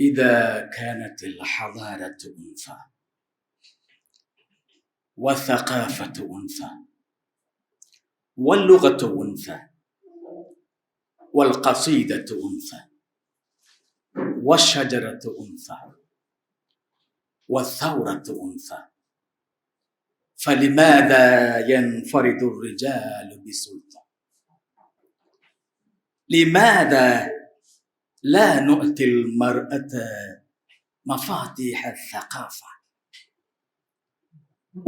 إذا كانت الحضارة أنثى والثقافة أنثى واللغة أنثى والقصيدة أنثى والشجرة أنثى والثورة أنثى فلماذا ينفرد الرجال بسلطة؟ لماذا لا نؤتي المرأة مفاتيح الثقافة.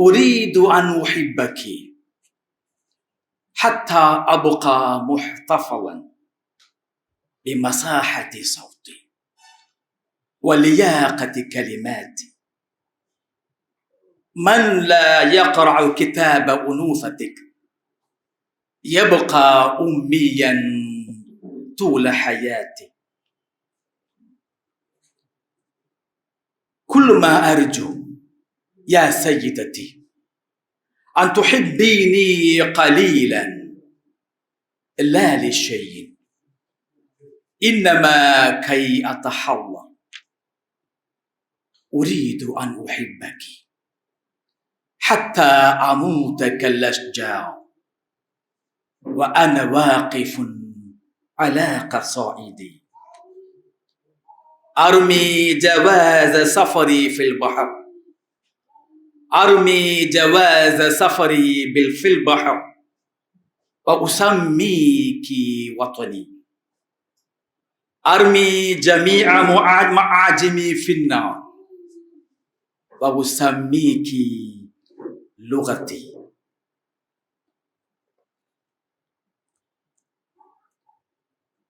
أريد أن أحبك حتى أبقى محتفظا بمساحة صوتي ولياقة كلماتي. من لا يقرأ كتاب أنوثتك يبقى أميا طول حياته كل ما أرجو يا سيدتي أن تحبيني قليلا لا لشيء. إنما كي أتحول. أريد أن أحبك حتى أموت كالأشجار. وأنا واقف على قصائدي. أرمي جواز سفري في البحر أرمي جواز سفري في البحر وأسميك وطني أرمي جميع معاجمي في النار وأسميك لغتي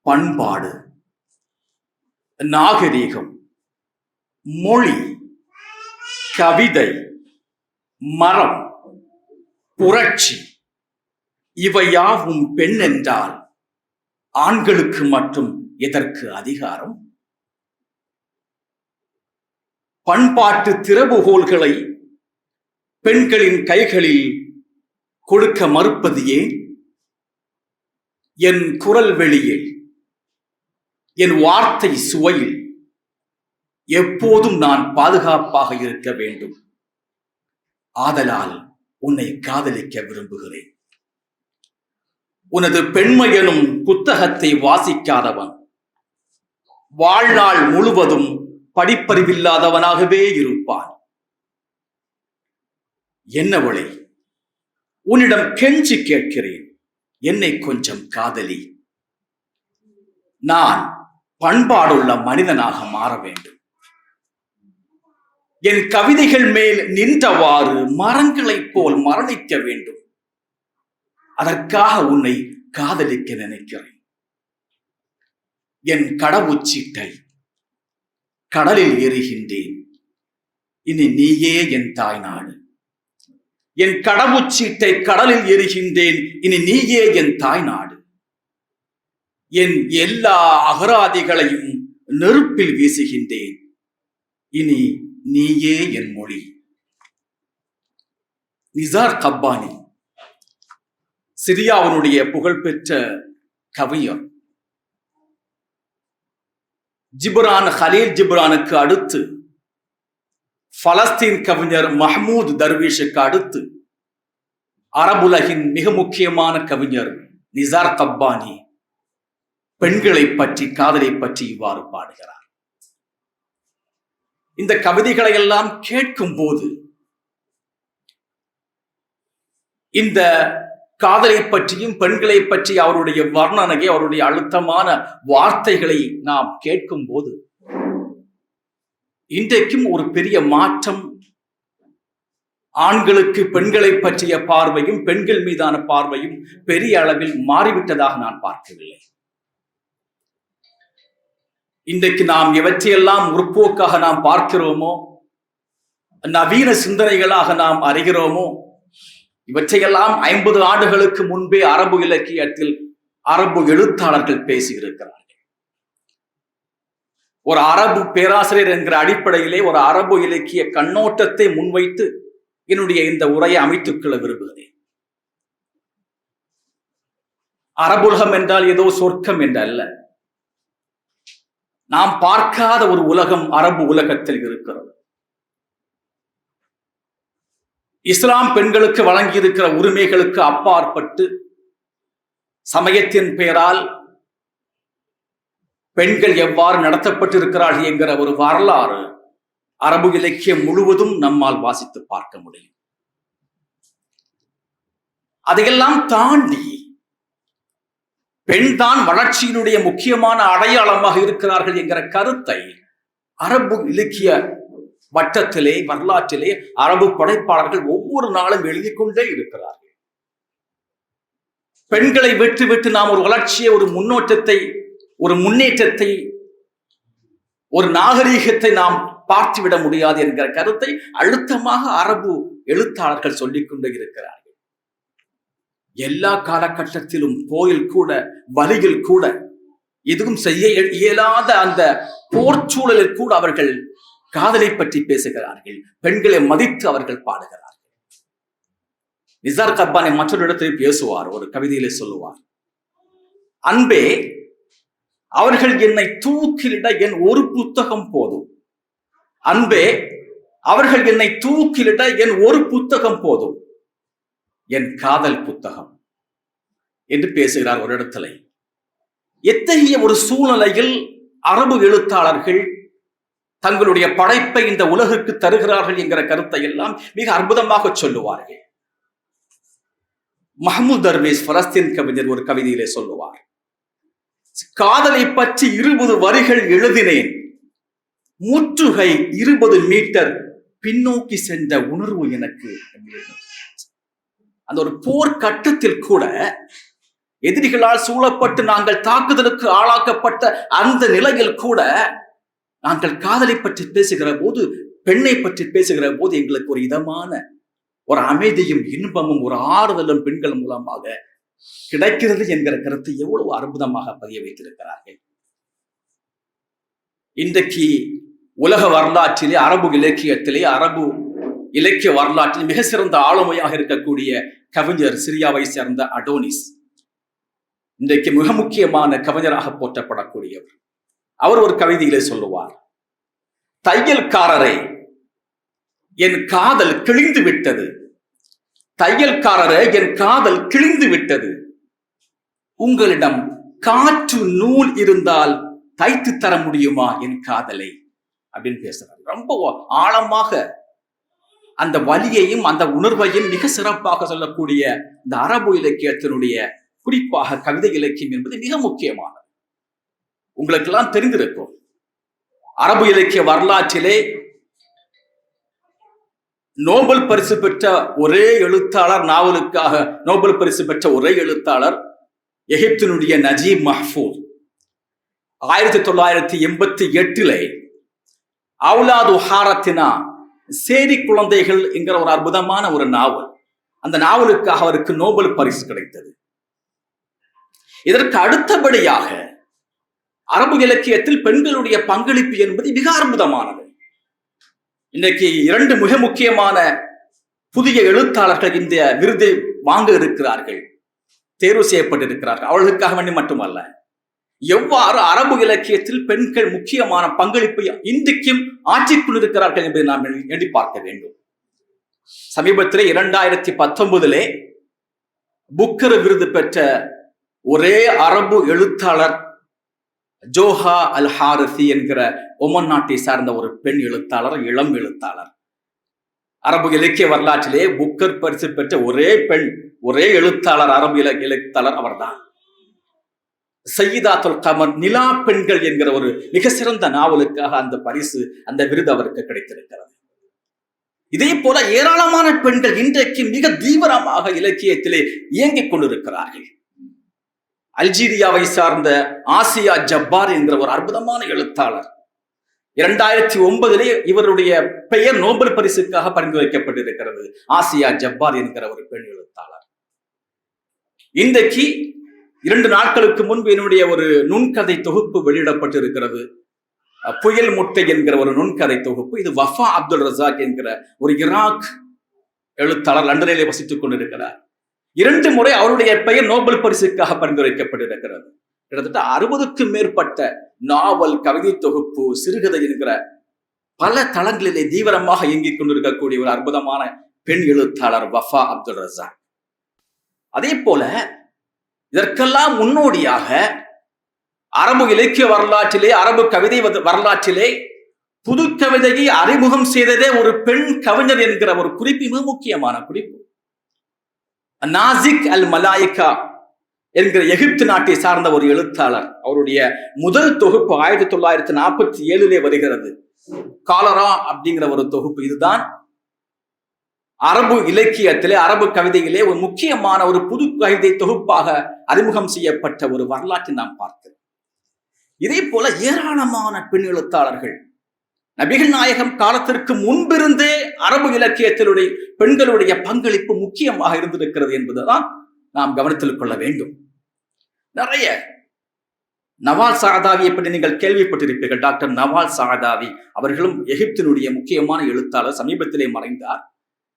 பண்பாடு நாகரீகம் மொழி கவிதை மரம் புரட்சி இவையாவும் பெண் என்றால் ஆண்களுக்கு மட்டும் எதற்கு அதிகாரம்? பண்பாட்டு திறவுகோள்களை பெண்களின் கைகளில் கொடுக்க மறுப்பது ஏன்? என் குரல் வெளியில் என் வார்த்தை சுவையில் எப்போதும் நான் பாதுகாப்பாக இருக்க வேண்டும். ஆதலால் உன்னை காதலிக்க விரும்புகிறேன். உனது பெண்மையனும் புத்தகத்தை வாசிக்காதவன் வாழ்நாள் முழுவதும் படிப்பறிவில்லாதவனாகவே இருப்பான். என்னவளே உன்னிடம் கெஞ்சி கேட்கிறேன். என்னை கொஞ்சம் காதலி. நான் பண்பாடுள்ள மனிதனாக மாற வேண்டும். என் கவிதைகள் மேல் நின்றவாறு மரங்களைப் போல் மரணிக்க வேண்டும். அதற்காக உன்னை காதலிக்க நினைக்கிறேன். என் கடவுச்சீட்டை கடலில் எறிகின்றேன். இனி நீயே என் தாய்நாடு. என் கடவுச்சீட்டை கடலில் எறிகின்றேன். இனி நீயே என் தாய்நாடு. என் எல்லா அகராதிகளையும் நெருப்பில் வீசுகின்றேன். இனி நீயே என் மொழி. நிசார் கப்பானி சிரியாவினுடைய புகழ்பெற்ற கவிஞர். ஜிப்ரான் ஹலீல் ஜிப்ரானுக்கு அடுத்து பலஸ்தீன் கவிஞர் மஹமூத் தர்வீஷுக்கு அடுத்து அரபுலகின் மிக முக்கியமான கவிஞர் நிசார் கப்பானி. பெண்களை பற்றி காதலை பற்றி இவ்வாறு பாடுகிறார். இந்த கவிதைகளை எல்லாம் கேட்கும் போது இந்த காதலை பற்றியும் பெண்களை பற்றி அவருடைய வர்ணனையை அவருடைய அழுத்தமான வார்த்தைகளை நாம் கேட்கும் போது இன்றைக்கும் ஒரு பெரிய மாற்றம் ஆண்களுக்கு பெண்களை பற்றிய பார்வையும் பெண்கள் மீதான பார்வையும் பெரிய அளவில் மாறிவிட்டதாக நான் பார்க்கவில்லை. இன்றைக்கு நாம் எவற்றையெல்லாம் முற்போக்காக நாம் பார்க்கிறோமோ நவீன சிந்தனைகளாக நாம் அறிகிறோமோ இவற்றையெல்லாம் ஐம்பது ஆண்டுகளுக்கு முன்பே அரபு இலக்கியத்தில் அரபு எழுத்தாளர்கள் பேசியிருக்கிறார்கள். ஒரு அரபு பேராசிரியர் என்கிற அடிப்படையிலே ஒரு அரபு இலக்கிய கண்ணோட்டத்தை முன்வைத்து என்னுடைய இந்த உரையை அமைத்துக் கொள்ள விரும்புகிறேன். அரபுலகம் என்றால் ஏதோ சொர்க்கம் என்றல்ல. நாம் பார்க்காத ஒரு உலகம் அரபு உலகத்தில் இருக்கிறது. இஸ்லாம் பெண்களுக்கு வழங்கியிருக்கிற உரிமைகளுக்கு அப்பாற்பட்டு சமயத்தின் பெயரால் பெண்கள் எவ்வாறு நடத்தப்பட்டிருக்கிறார்கள் என்கிற ஒரு வரலாறு அரபு இலக்கியம் முழுவதும் நம்மால் வாசித்து பார்க்க முடியும். அதையெல்லாம் தாண்டி பெண்தான் வளர்ச்சியினுடைய முக்கியமான அடையாளமாக இருக்கிறார்கள் என்கிற கருத்தை அரபு இலக்கிய வட்டத்திலே வரலாற்றிலே அரபு படைப்பாளர்கள் ஒவ்வொரு நாளும் எழுதி கொண்டே இருக்கிறார்கள். பெண்களை விட்டு விட்டு நாம் ஒரு வளர்ச்சியை ஒரு முன்னோட்டத்தை ஒரு முன்னேற்றத்தை ஒரு நாகரீகத்தை நாம் பார்த்துவிட முடியாது என்கிற கருத்தை அழுத்தமாக அரபு எழுத்தாளர்கள் சொல்லிக்கொண்டு இருக்கிறார்கள். எல்லா காலகட்டத்திலும் போரில் கூட வலியில் கூட எதுவும் செய்ய இயலாத அந்த போர் சூழலில் கூட அவர்கள் காதலை பற்றி பேசுகிறார்கள் பெண்களை மதித்து அவர்கள் பாடுகிறார்கள். நிசார் கப்பானை மற்றொரு இடத்தில் பேசுவார் ஒரு கவிதையிலே சொல்லுவார். அன்பே அவர்கள் என்னை தூக்கிலிட என் ஒரு புத்தகம் போதும். அன்பே அவர்கள் என்னை தூக்கிலிட என் ஒரு புத்தகம் போதும். என் காதல் புத்தகம் என்று பேசுகிறார் ஒரு இடத்துல. எத்தகைய ஒரு சூழ்நிலையில் அரபு எழுத்தாளர்கள் தங்களுடைய படைப்பை இந்த உலகுக்கு தருகிறார்கள் என்கிற கருத்தை எல்லாம் மிக அற்புதமாக சொல்லுவார்கள். மஹமூத் தர்வேஸ் பலஸ்தீன் கவிஞர் ஒரு கவிதையிலே சொல்லுவார் காதலை பற்றி இருபது வரிகள் எழுதினேன். முற்றுகை இருபது மீட்டர் பின்னோக்கி சென்ற உணர்வு எனக்கு. அந்த ஒரு போர் கட்டத்தில் கூட எதிரிகளால் சூழப்பட்டு நாங்கள் தாக்குதலுக்கு ஆளாக்கப்பட்ட அந்த நிலையில் கூட நாங்கள் காதலை பற்றி பேசுகிற போது பெண்ணை பற்றி பேசுகிற போது எங்களுக்கு ஒரு இதமான ஒரு அமைதியும் இன்பமும் ஒரு ஆறுதலும் பெண்கள் மூலமாக கிடைக்கிறது என்கிற கருத்தை எவ்வளவு அற்புதமாக பதிய வைத்திருக்கிறார்கள். இன்றைக்கு உலக வரலாற்றிலே அரபு இலக்கியத்திலே அரபு இலக்கிய வரலாற்றில் மிக சிறந்த ஆளுமையாக இருக்கக்கூடிய கவிஞர் சிரியாவை சேர்ந்த அடோனிஸ். இன்றைக்கு மிக முக்கியமான கவிஞராக போற்றப்படக்கூடியவர். அவர் ஒரு கவிதையிலே சொல்லுவார் தையல்காரரை என் காதல் கிழிந்து விட்டது தையல்காரரே என் காதல் கிழிந்து விட்டது உங்களிடம் காற்று நூல் இருந்தால் தைத்து தர முடியுமா என் காதலை? அப்படின்னு பேசுறாரு. ரொம்ப ஆழமாக அந்த வலியையும் அந்த உணர்வையும் மிக சிறப்பாக சொல்லக்கூடிய இந்த அரபு இலக்கியத்தினுடைய குறிப்பாக கவிதை இலக்கியம் என்பது மிக முக்கியமானது. உங்களுக்கெல்லாம் தெரிந்திருக்கும். அரபு இலக்கிய வரலாற்றிலே நோபல் பரிசு பெற்ற ஒரே எழுத்தாளர் நாவலுக்காக நோபல் பரிசு பெற்ற ஒரே எழுத்தாளர் எகிப்தினுடைய நஜீப் மஹ்பூத் ஆயிரத்தி தொள்ளாயிரத்தி எண்பத்தி எட்டிலே அவுலாது ஹாரத்தினா சேரி குழந்தைகள் என்கிற ஒரு அற்புதமான ஒரு நாவல். அந்த நாவலுக்காக அவருக்கு நோபல் பரிசு கிடைத்தது. இதற்கு அடுத்தபடியாக அரபு இலக்கியத்தில் பெண்களுடைய பங்களிப்பு என்பது மிக அற்புதமானது. இன்னைக்கு இரண்டு மிக முக்கியமான புதிய எழுத்தாளர்கள் இந்த விருதை வாங்க இருக்கிறார்கள். தேர்வு செய்யப்பட்டிருக்கிறார்கள். அவர்களுக்காக வேண்டி மட்டுமல்ல. எவ்வாறு அரபு இலக்கியத்தில் பெண்கள் முக்கியமான பங்களிப்பை இன்றைக்கும் ஆட்சிக்குள் இருக்கிறார்கள் என்பதை நாம் எண்ணி பார்க்க வேண்டும். சமீபத்திலே இரண்டாயிரத்தி பத்தொன்பதிலே புக்கர் விருது பெற்ற ஒரே அரபு எழுத்தாளர் ஜோஹா அல் ஹாரசி என்கிற ஒமன் நாட்டை சார்ந்த ஒரு பெண் எழுத்தாளர் இளம் எழுத்தாளர். அரபு இலக்கிய வரலாற்றிலே புக்கர் பரிசு பெற்ற ஒரே பெண் ஒரே எழுத்தாளர் அரபு இலக்கிய எழுத்தாளர் அவர்தான். சையீதாத்துல் கமர் நிலா பெண்கள் என்கிற ஒரு மிக சிறந்த நாவலுக்காக அந்த பரிசு அந்த விருது அவருக்கு கிடைத்திருக்கிறது. இதே போல ஏராளமான பெண்கள் இன்றைக்கு மிக தீவிரமாக இலக்கியத்திலே இயங்கிக் கொண்டிருக்கிறார்கள். அல்ஜீரியாவை சார்ந்த ஆசியா ஜப்பார் என்கிற ஒரு அற்புதமான எழுத்தாளர். இரண்டாயிரத்தி ஒன்பதிலே இவருடைய பெயர் நோபல் பரிசுக்காக பரிந்துரைக்கப்பட்டிருக்கிறது ஆசியா ஜப்பார் என்கிற ஒரு பெண் எழுத்தாளர். இன்றைக்கு இரண்டு நாட்களுக்கு முன்பு என்னுடைய ஒரு நுண்கதை தொகுப்பு வெளியிடப்பட்டிருக்கிறது. புயல் முட்டை என்கிற ஒரு நுண்கதை தொகுப்பு. இது வஃபா அப்துல் ரசாக் என்கிற ஒரு ஈராக் எழுத்தாளர் லண்டனிலே வசித்துக் கொண்டிருக்கிறார். இரண்டு முறை அவருடைய பெயர் நோபல் பரிசுக்காக பரிந்துரைக்கப்பட்டிருக்கிறது. கிட்டத்தட்ட அறுபதுக்கும் மேற்பட்ட நாவல் கவிதை தொகுப்பு சிறுகதை என்கிற பல தளங்களிலே தீவிரமாக இயங்கிக் கொண்டிருக்கக்கூடிய ஒரு அற்புதமான பெண் எழுத்தாளர் வஃபா அப்துல் ரசாக். அதே போல இதற்கெல்லாம் முன்னோடியாக அரபு இலக்கிய வரலாற்றிலே அரபு கவிதை வரலாற்றிலே புது கவிதையை அறிமுகம் செய்ததே ஒரு பெண் கவிஞர் என்கிற ஒரு குறிப்பு மிக முக்கியமான குறிப்பு. நாசிக் அல் மலாயிகா என்கிற எகிப்து நாட்டை சார்ந்த ஒரு எழுத்தாளர். அவருடைய முதல் தொகுப்பு ஆயிரத்தி தொள்ளாயிரத்தி நாற்பத்தி ஏழுலே வருகிறது. காலரா அப்படிங்கிற ஒரு தொகுப்பு இதுதான். அரபு இலக்கியத்திலே அரபு கவிதையிலே ஒரு முக்கியமான ஒரு புது கவிதை தொகுப்பாக அறிமுகம் செய்யப்பட்ட ஒரு வரலாற்றை நாம் பார்க்கிறோம். இதே போல ஏராளமான பெண் எழுத்தாளர்கள் நபிகள் நாயகம் காலத்திற்கு முன்பிருந்தே அரபு இலக்கியத்திலுடைய பெண்களுடைய பங்களிப்பு முக்கியமாக இருந்திருக்கிறது என்பதுதான் நாம் கவனத்தில் கொள்ள வேண்டும். நிறைய நவால் சாதாவி பற்றி நீங்கள் கேள்விப்பட்டிருப்பீர்கள். டாக்டர் நவால் சாதாவி அவர்களும் எகிப்தினுடைய முக்கியமான எழுத்தாளர் சமீபத்திலே மறைந்தார்.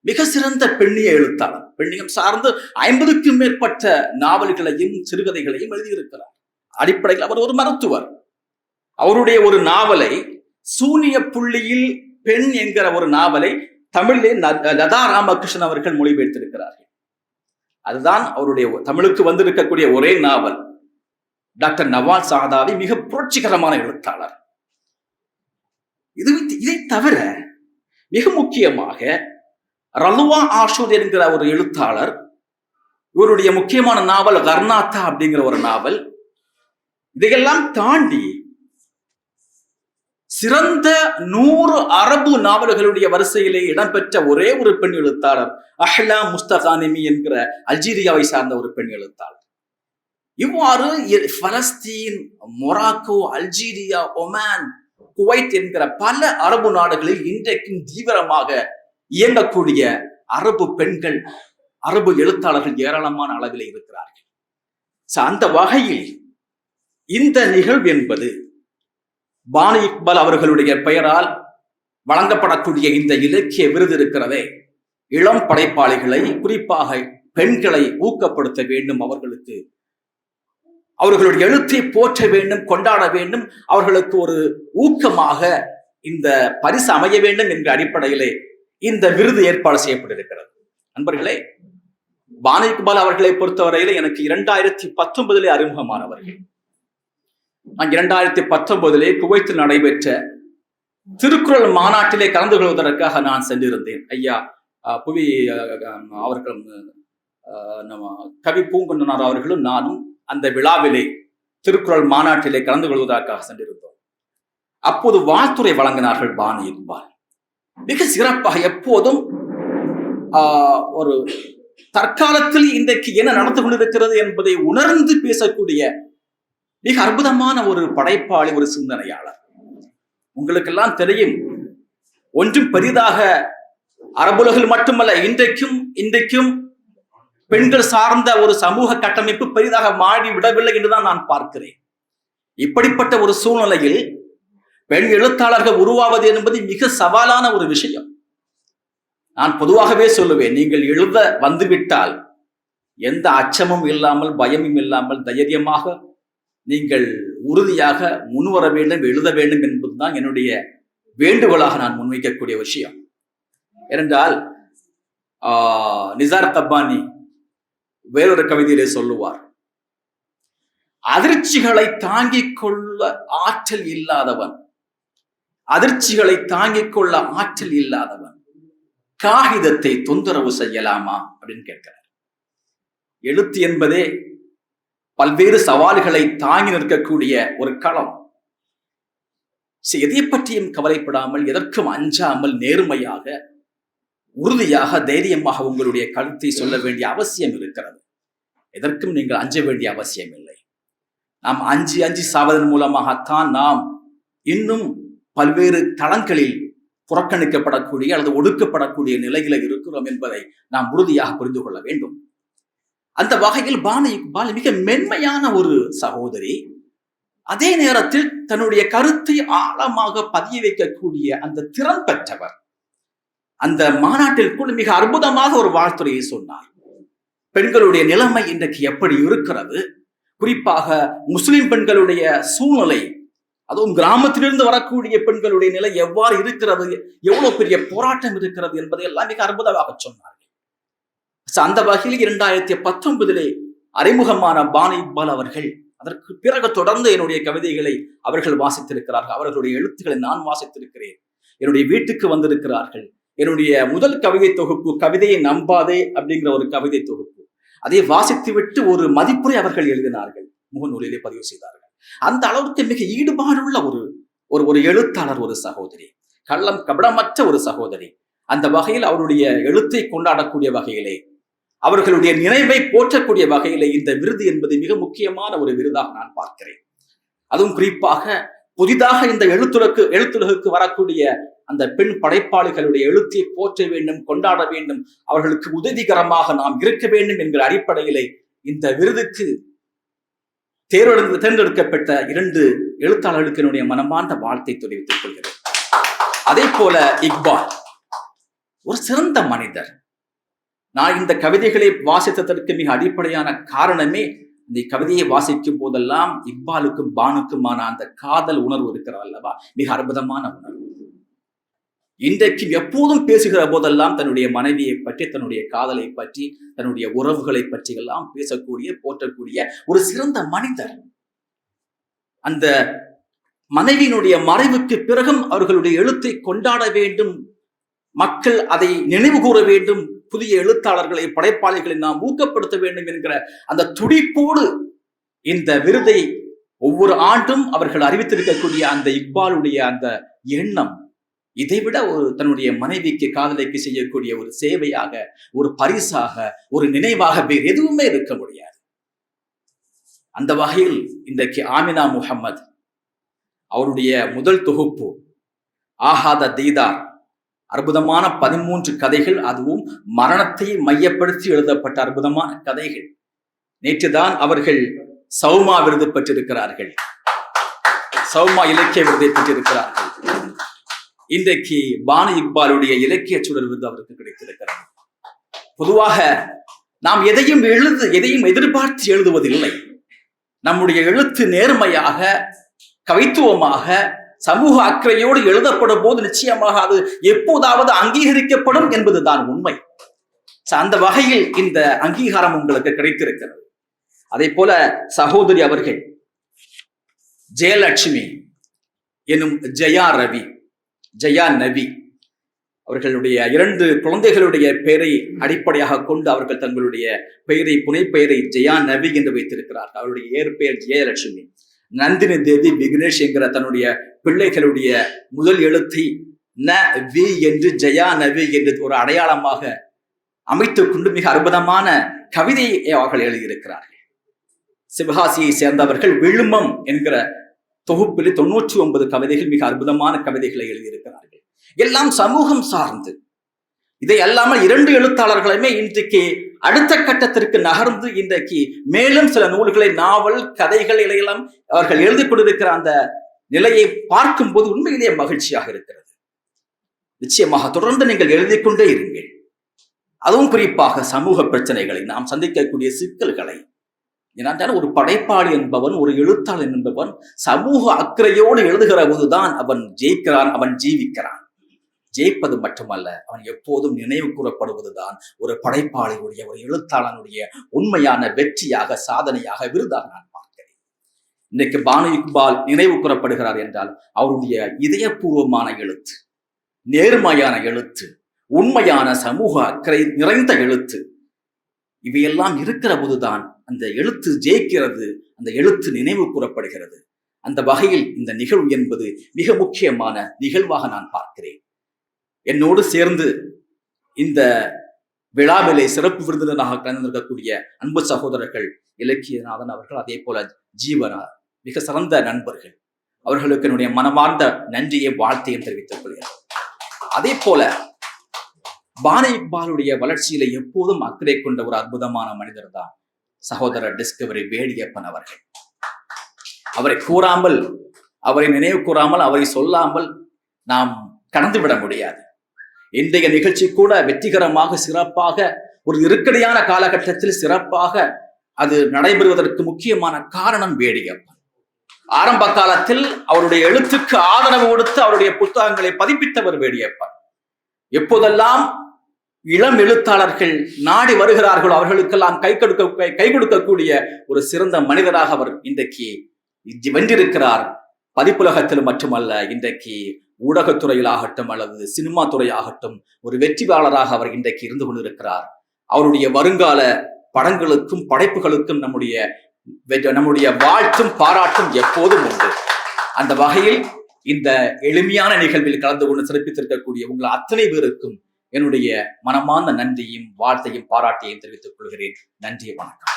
மிக சிறந்த பெண்ணிய எழுத்தாளர். பெண்ணியம் சார்ந்து ஐம்பதுக்கும் மேற்பட்ட நாவல்களையும் சிறுகதைகளையும் எழுதியிருக்கிறார். அடிப்படையில் அவர் ஒரு மருத்துவர். அவருடைய ஒரு நாவலை சூனிய புள்ளியில் பெண் என்கிற ஒரு நாவலை தமிழிலே ந- லதா ராமகிருஷ்ணன் அவர்கள் மொழிபெயர்த்திருக்கிறார்கள். அதுதான் அவருடைய தமிழுக்கு வந்திருக்கக்கூடிய ஒரே நாவல். டாக்டர் நவால் சாதாவி மிக புரட்சிகரமான எழுத்தாளர். இது இதை தவிர மிக முக்கியமாக ரலுவா ஆஷூர் என்கிற ஒரு எழுத்தாளர் இவருடைய முக்கியமான நாவல் கர்நாத்தா அப்படிங்கிற ஒரு நாவல். இதையெல்லாம் தாண்டி சிறந்த நூறு அரபு நாவல்களுடைய வரிசையிலே இடம்பெற்ற ஒரே ஒரு பெண் எழுத்தாளர் அஹ்லா முஸ்தகானிமி என்கிற அல்ஜீரியாவை சார்ந்த ஒரு பெண் எழுத்தாளர். இவ்வாறு Palestine Morocco Algeria Oman Kuwait என்கிற பல அரபு நாடுகளில் இன்றைக்கும் தீவிரமாக இயங்கக்கூடிய அரபு பெண்கள் அரபு எழுத்தாளர்கள் ஏராளமான அளவில் இருக்கிறார்கள். அந்த வகையில் இந்த நிகழ்வு என்பது பானு இக்பால் அவர்களுடைய பெயரால் வழங்கப்படக்கூடிய இந்த இலக்கிய விருது இருக்கிறதே. இளம் படைப்பாளிகளை குறிப்பாக பெண்களை ஊக்கப்படுத்த வேண்டும் அவர்களுக்கு. அவர்களுடைய எழுத்தை போற்ற வேண்டும் கொண்டாட வேண்டும். அவர்களுக்கு ஒரு ஊக்கமாக இந்த பரிசு அமைய வேண்டும் என்ற அடிப்படையிலே இந்த விருது ஏற்பாடு செய்யப்பட்டிருக்கிறது. நண்பர்களே பானு அவர்களை பொறுத்தவரையில எனக்கு இரண்டாயிரத்தி பத்தொன்பதிலே அறிமுகமானவர்கள். நான் இரண்டாயிரத்தி பத்தொன்பதிலே குவைத்தில் நடைபெற்ற திருக்குறள் மாநாட்டிலே கலந்து கொள்வதற்காக நான் சென்றிருந்தேன். ஐயா புவி அவர்களும் நம்ம கவி பூங்குன்றனார் அவர்களும் நானும் அந்த விழாவிலே திருக்குறள் மாநாட்டிலே கலந்து கொள்வதற்காக சென்றிருந்தோம். அப்போது வாழ்த்துறை வழங்கினார்கள் பானு இக்பால் மிக சிறப்பாக எப்போதும் ஆஹ், ஒரு தற்காலத்தில் இன்றைக்கு என்ன நடந்து கொண்டிருக்கிறது என்பதை உணர்ந்து பேசக்கூடிய மிக அற்புதமான ஒரு படைப்பாளி ஒரு சிந்தனையாளர். உங்களுக்கெல்லாம் தெரியும் ஒன்றும் பெரிதாக அரபுலகில் மட்டுமல்ல இன்றைக்கும் இன்றைக்கும் பெண்கள் சார்ந்த ஒரு சமூக கட்டமைப்பு பெரிதாக மாறி விடவில்லை என்றுதான் நான் பார்க்கிறேன். இப்படிப்பட்ட ஒரு சூழ்நிலையில் பெண் எழுத்தாளர்கள் உருவாவது என்பது மிக சவாலான ஒரு விஷயம். நான் பொதுவாகவே சொல்லுவேன் நீங்கள் எழுத வந்துவிட்டால் எந்த அச்சமும் இல்லாமல் பயமும் இல்லாமல் தைரியமாக நீங்கள் உறுதியாக முன்வர வேண்டும் எழுத வேண்டும் என்பதுதான் என்னுடைய வேண்டுகோளாக நான் முன்வைக்கக்கூடிய விஷயம். ஏனென்றால் ஆஹ், நிசார் தப்பானி வேறொரு கவிதையிலே சொல்லுவார் அதிர்ச்சிகளை தாங்கிக் கொள்ள ஆற்றல் இல்லாதவன் அதிர்ச்சிகளை தாங்கிக் கொள்ள ஆற்றல் இல்லாதவன் காகிதத்தை தொந்தரவு செய்யலாமா அப்படின்னு கேட்கிறார். எழுத்து என்பதே பல்வேறு சவால்களை தாங்கி நிற்கக்கூடிய ஒரு களம். எதை பற்றியும் கவலைப்படாமல் எதற்கும் அஞ்சாமல் நேர்மையாக உறுதியாக தைரியமாக உங்களுடைய கருத்தை சொல்ல வேண்டிய அவசியம் இருக்கிறது. எதற்கும் நீங்கள் அஞ்ச வேண்டிய அவசியம் இல்லை. நாம் அஞ்சு அஞ்சு சாவதன் மூலமாகத்தான் நாம் இன்னும் பல்வேறு தளங்களில் புறக்கணிக்கப்படக்கூடிய அல்லது ஒடுக்கப்படக்கூடிய நிலையில இருக்கிறோம் என்பதை நாம் உறுதியாக புரிந்து கொள்ள வேண்டும். அந்த வகையில் பானு இக்பால் மிக மென்மையான ஒரு சகோதரி அதே நேரத்தில் தன்னுடைய கருத்தை ஆழமாக பதிய வைக்கக்கூடிய அந்த திறன் பெற்றவர். அந்த மாநாட்டிற்குள் மிக அற்புதமாக ஒரு வாழ்த்துறையை சொன்னார். பெண்களுடைய நிலைமை இன்றைக்கு எப்படி இருக்கிறது? குறிப்பாக முஸ்லிம் பெண்களுடைய சூழ்நிலை அதுவும் கிராமத்திலிருந்து வரக்கூடிய பெண்களுடைய நிலை எவ்வாறு இருக்கிறது? எவ்வளவு பெரிய போராட்டம் இருக்கிறது என்பதை எல்லாம் மிக அற்புதமாக சொன்னார்கள். அந்த வகையில் இரண்டாயிரத்தி பத்தொன்பதிலே அறிமுகமான பானி இக்பால் அவர்கள் அதற்கு பிறகு தொடர்ந்து என்னுடைய கவிதைகளை அவர்கள் வாசித்திருக்கிறார்கள். அவர்களுடைய எழுத்துக்களை நான் வாசித்திருக்கிறேன். என்னுடைய வீட்டுக்கு வந்திருக்கிறார்கள். என்னுடைய முதல் கவிதை தொகுப்பு கவிதையை நம்பாதே அப்படிங்கிற ஒரு கவிதை தொகுப்பு. அதை வாசித்துவிட்டு ஒரு மதிப்புரை அவர்கள் எழுதினார்கள். முகநூலிலே பதிவு செய்தார்கள். அந்த அளவுக்கு மிக ஈடுபாடுள்ள ஒரு ஒரு ஒரு எழுத்தாளர் ஒரு சகோதரி. கள்ளம் கபடமற்ற ஒரு சகோதரி. அந்த வகையில் அவருடைய எழுத்தை கொண்டாடக்கூடிய வகையிலே அவர்களுடைய நினைவை போற்றக்கூடிய வகையிலே இந்த விருது என்பது மிக முக்கியமான ஒரு விருதாக நான் பார்க்கிறேன். அதுவும் குறிப்பாக புதிதாக இந்த எழுத்துலகு எழுத்துலகுக்கு வரக்கூடிய அந்த பெண் படைப்பாளிகளுடைய எழுத்தை போற்ற வேண்டும் கொண்டாட வேண்டும் அவர்களுக்கு உதவிகரமாக நாம் இருக்க வேண்டும் என்கிற அடிப்படையிலே இந்த விருதுக்கு தேர்வெடுத்து தேர்ந்தெடுக்கப்பட்ட இரண்டு எழுத்தாளர்களுக்கு என்னுடைய மனமார்ந்த வாழ்த்தை தெரிவித்துக் கொள்கிறேன். அதே போல இக்பால் ஒரு சிறந்த மனிதர். நான் இந்த கவிதைகளை வாசித்ததற்கு மிக அடிப்படையான காரணமே இந்த கவிதையை வாசிக்கும் போதெல்லாம் இக்பாலுக்கும் பானுக்குமான அந்த காதல் உணர்வு இருக்கிறது அல்லவா மிக அற்புதமான உணர்வு. இன்றைக்கு எப்போதும் பேசுகிற போதெல்லாம் தன்னுடைய மனைவியை பற்றி தன்னுடைய காதலை பற்றி தன்னுடைய உறவுகளை பற்றி எல்லாம் பேசக்கூடிய போற்றக்கூடிய ஒரு சிறந்த மனிதர். அந்த மனைவியினுடைய மறைவுக்கு பிறகும் அவர்களுடைய எழுத்தை கொண்டாட வேண்டும். மக்கள் அதை நினைவு கூற வேண்டும். புதிய எழுத்தாளர்களை படைப்பாளிகளை நாம் ஊக்கப்படுத்த வேண்டும் என்கிற அந்த துடிப்போடு இந்த விருதை ஒவ்வொரு ஆண்டும் அவர்கள் அறிவித்திருக்கக்கூடிய அந்த இக்பாலுடைய அந்த எண்ணம் இதைவிட ஒரு தன்னுடைய மனைவிக்கு காதலிக்கு செய்யக்கூடிய ஒரு சேவையாக ஒரு பரிசாக ஒரு நினைவாக வேறு எதுவுமே இருக்க முடியாது. அந்த வகையில் இன்றைக்கு ஆமினா முகம்மது அவருடைய முதல் தொகுப்பு ஆகாத தீதார். அற்புதமான பதிமூன்று கதைகள் அதுவும் மரணத்தை மையப்படுத்தி எழுதப்பட்ட அற்புதமான கதைகள். நேற்றுதான் அவர்கள் சௌமா விருது பெற்றிருக்கிறார்கள். சௌமா இலக்கிய விருதை பெற்றிருக்கிறார்கள். இன்றைக்கு பானு இக்பாலுடைய இலக்கிய சுடர் விருது அவருக்கு கிடைத்திருக்கிறது. பொதுவாக நாம் எதையும் எழுது எதையும் எதிர்பார்த்து எழுதுவதில்லை. நம்முடைய எழுத்து நேர்மையாக கவித்துவமாக சமூக அக்கறையோடு எழுதப்படும் போது நிச்சயமாக அது எப்போதாவது அங்கீகரிக்கப்படும் என்பதுதான் உண்மை. அந்த வகையில் இந்த அங்கீகாரம் உங்களுக்கு கிடைத்திருக்கிறது. அதே போல சகோதரி அவர்கள் ஜெயலட்சுமி எனும் ஜெயா ரவி ஜெயா நவி அவர்களுடைய இரண்டு குழந்தைகளுடைய பெயரை அடிப்படையாக கொண்டு அவர்கள் தங்களுடைய பெயரை புனைப்பெயரை ஜெயா நவி என்று வைத்திருக்கிறார்கள். அவருடைய ஏற்பெயர் ஜெயலட்சுமி. நந்தினி தேவி விக்னேஷ் என்கிற தன்னுடைய பிள்ளைகளுடைய முதல் எழுத்தை ந வி என்று ஜெயா நவி என்று ஒரு அடையாளமாக அமைத்து கொண்டு மிக அற்புதமான கவிதையை அவர்கள் எழுதியிருக்கிறார்கள். சிவகாசியை சேர்ந்தவர்கள் விழுமம் என்கிற தொகுப்பில் தொன்னூற்றி ஒன்பது கவிதைகள் மிக அற்புதமான கவிதைகளை எழுதியிருக்கிறார்கள். எல்லாம் சமூகம் சார்ந்து. இதை அல்லாமல் இரண்டு எழுத்தாளர்களுமே இன்றைக்கு அடுத்த கட்டத்திற்கு நகர்ந்து இன்றைக்கு மேலும் சில நூல்களை நாவல் கதைகள் இலையெல்லாம் அவர்கள் எழுதி கொண்டிருக்கிற அந்த நிலையை பார்க்கும் போது உண்மையிலேயே மகிழ்ச்சியாக இருக்கிறது. நிச்சயமாக தொடர்ந்து நீங்கள் எழுதி கொண்டே இருங்கள். அதுவும் குறிப்பாக சமூக பிரச்சனைகளை நாம் சந்திக்கக்கூடிய சிக்கல்களை ஏனென்றால் ஒரு படைப்பாளி என்பவன் ஒரு எழுத்தாளன் என்பவன் சமூக அக்கறையோடு எழுதுகிற போதுதான் அவன் ஜெயிக்கிறான் அவன் ஜீவிக்கிறான். ஜெயிப்பது மட்டுமல்ல அவன் எப்போதும் நினைவு கூறப்படுவதுதான் ஒரு படைப்பாளியுடைய ஒரு எழுத்தாளனுடைய உண்மையான வெற்றியாக சாதனையாக விருதாக நான் பார்க்கிறேன். இன்னைக்கு பானு இக்பால் நினைவு கூறப்படுகிறார் என்றால் அவருடைய இதயபூர்வமான எழுத்து நேர்மையான எழுத்து உண்மையான சமூக அக்கறை நிறைந்த எழுத்து இவையெல்லாம் இருக்கிற போதுதான் அந்த எழுத்து ஜெயிக்கிறது அந்த எழுத்து நினைவு கூறப்படுகிறது. அந்த வகையில் இந்த நிகழ்வு என்பது மிக முக்கியமான நிகழ்வாக நான் பார்க்கிறேன். என்னோடு சேர்ந்து இந்த விழாவிலே சிறப்பு விருந்தினராக கலந்திருக்கக்கூடிய அன்பு சகோதரர்கள் இலக்கியநாதன் அவர்கள் அதே போல ஜீவனா மிக சிறந்த நண்பர்கள். அவர்களுக்கு என்னுடைய மனமார்ந்த நன்றியை வாழ்த்தையும் தெரிவித்துக் கொள்கிறேன் அதே போல பானை இக்பாலுடைய வளர்ச்சியில எப்போதும் அக்கறை கொண்ட ஒரு அற்புதமான மனிதர் தான் சகோதரர் டிஸ்கவரி வேடியப்பன் அவர்கள். அவரை கூறாமல் அவரை நினைவு கூறாமல் அவரை சொல்லாமல் நாம் கடந்து விட முடியாது. இன்றைய நிகழ்ச்சி கூட வெற்றிகரமாக சிறப்பாக ஒரு நெருக்கடியான காலகட்டத்தில் சிறப்பாக அது நடைபெறுவதற்கு முக்கியமான காரணம் வேடியப்பன். ஆரம்ப காலத்தில் அவருடைய எழுத்துக்கு ஆதரவு கொடுத்து அவருடைய புத்தகங்களை பதிப்பித்தவர் வேடியப்பன். எப்போதெல்லாம் இளம் எழுத்தாளர்கள் நாடி வருகிறார்களோ அவர்களுக்கெல்லாம் கை கொடுக்க கை கொடுக்கக்கூடிய ஒரு சிறந்த மனிதராக அவர் இன்றைக்கு வென்றிருக்கிறார். பதிப்புலகத்தில் மட்டுமல்ல இன்றைக்கு ஊடகத்துறையில் ஆகட்டும் அல்லது சினிமா துறை ஆகட்டும் ஒரு வெற்றியாளராக அவர் இன்றைக்கு இருந்து கொண்டிருக்கிறார். அவருடைய வருங்கால படங்களுக்கும் படைப்புகளுக்கும் நம்முடைய நம்முடைய வாழ்த்தும் பாராட்டும் எப்போதும் உண்டு. அந்த வகையில் இந்த எளிமையான நிகழ்வில் கலந்து கொண்டு சிறப்பித்திருக்கக்கூடிய உங்கள் அத்தனை பேருக்கும் என்னுடைய மனமார்ந்த நன்றியும் வாழ்த்தையும் பாராட்டியும் தெரிவித்துக் கொள்கிறேன். நன்றி வணக்கம்.